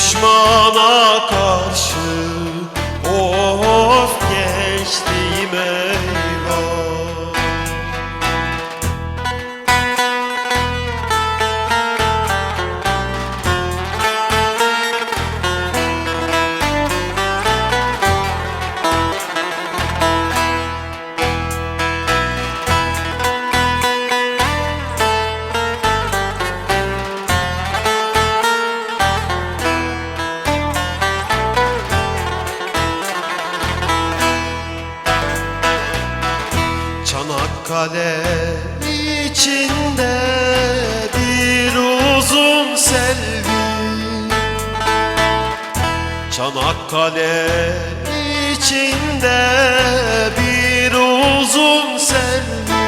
düşmana karşı Çanakkale içinde bir uzun selvi Çanakkale içinde bir uzun selvi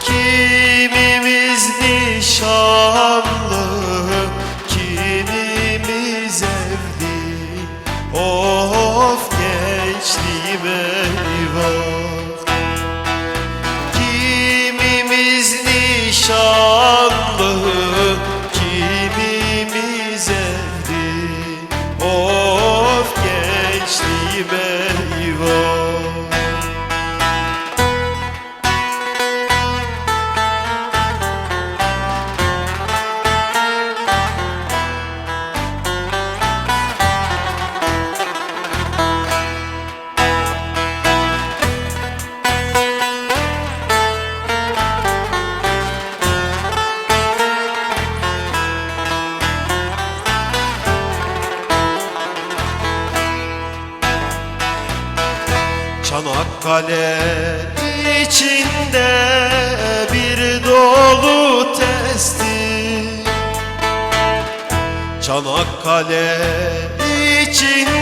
Kimimiz nişanlı, Çanakkale içinde bir dolu testi. Çanakkale içinde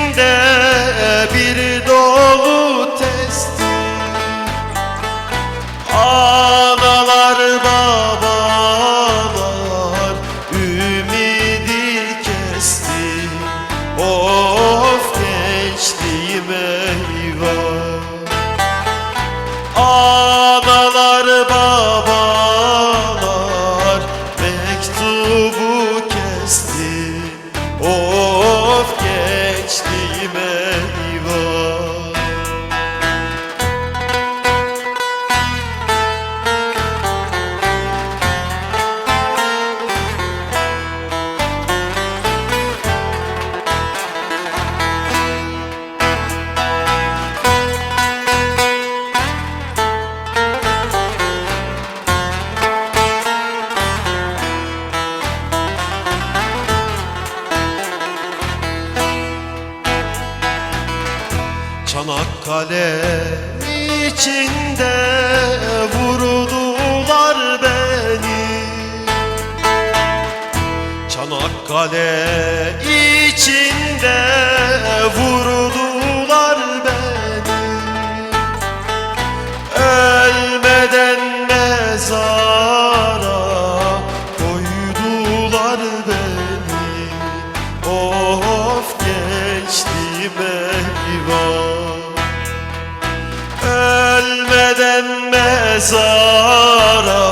Çanakkale içinde vurdular beni. Çanakkale mezara